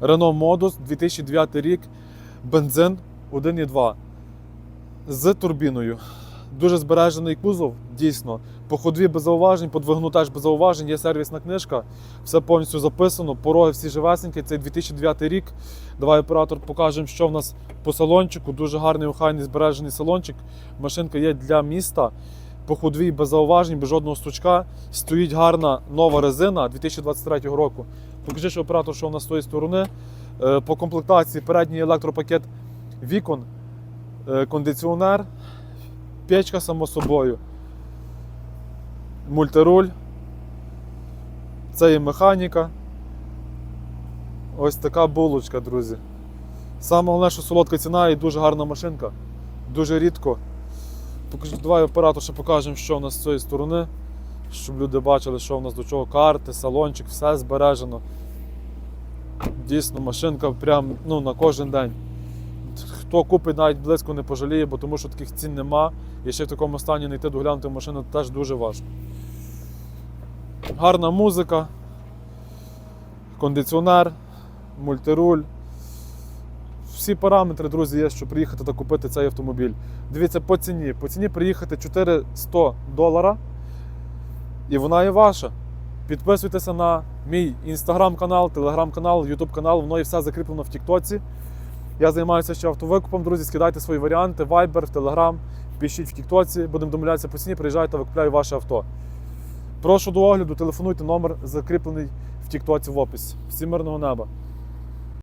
Renault Modus 2009 рік, бензин 1,2 з турбіною. Дуже збережений кузов, дійсно. По ходві без зауважень, по двигуну теж без зауважень, є сервісна книжка, все повністю записано, пороги всі живесенькі, це 2009 рік. Давай оператор покажемо, що в нас по салончику. Дуже гарний, охайний, збережений салончик. Машинка є для міста. По ходві без зауважень, без жодного стучка. Стоїть гарна нова резина 2023 року. Покажи, що оператор, що нас з тої сторони. Е, По комплектації передній електропакет вікон, е, кондиціонер, печка само собою, мультируль. Це є механіка. Ось така булочка, друзі. Саме головне, що солодка ціна і дуже гарна машинка. Дуже рідко. Давай оператор ще покажемо, що у нас з цієї сторони, щоб люди бачили, що у нас до чого карти, салончик, все збережено. Дійсно, машинка прям ну, на кожен день. Хто купить, навіть близько не пожаліє, бо тому що таких цін нема. І ще в такому стані знайти доглянути машину теж дуже важко. Гарна музика, кондиціонер, мультируль. Всі параметри, друзі, є, щоб приїхати та купити цей автомобіль. Дивіться, по ціні. По ціні приїхати 400 долара. І вона є ваша. Підписуйтеся на мій інстаграм-канал, телеграм-канал, ютуб канал, воно і все закріплено в Тіктоці. Я займаюся ще автовикупом, друзі. Скидайте свої варіанти, Viber, Telegram, пишіть в Тіктоці, будемо домовлятися по ціні, приїжджайте, викупляю ваше авто. Прошу до огляду, телефонуйте, номер закріплений в Тіктоці в описі. Всім мирного неба.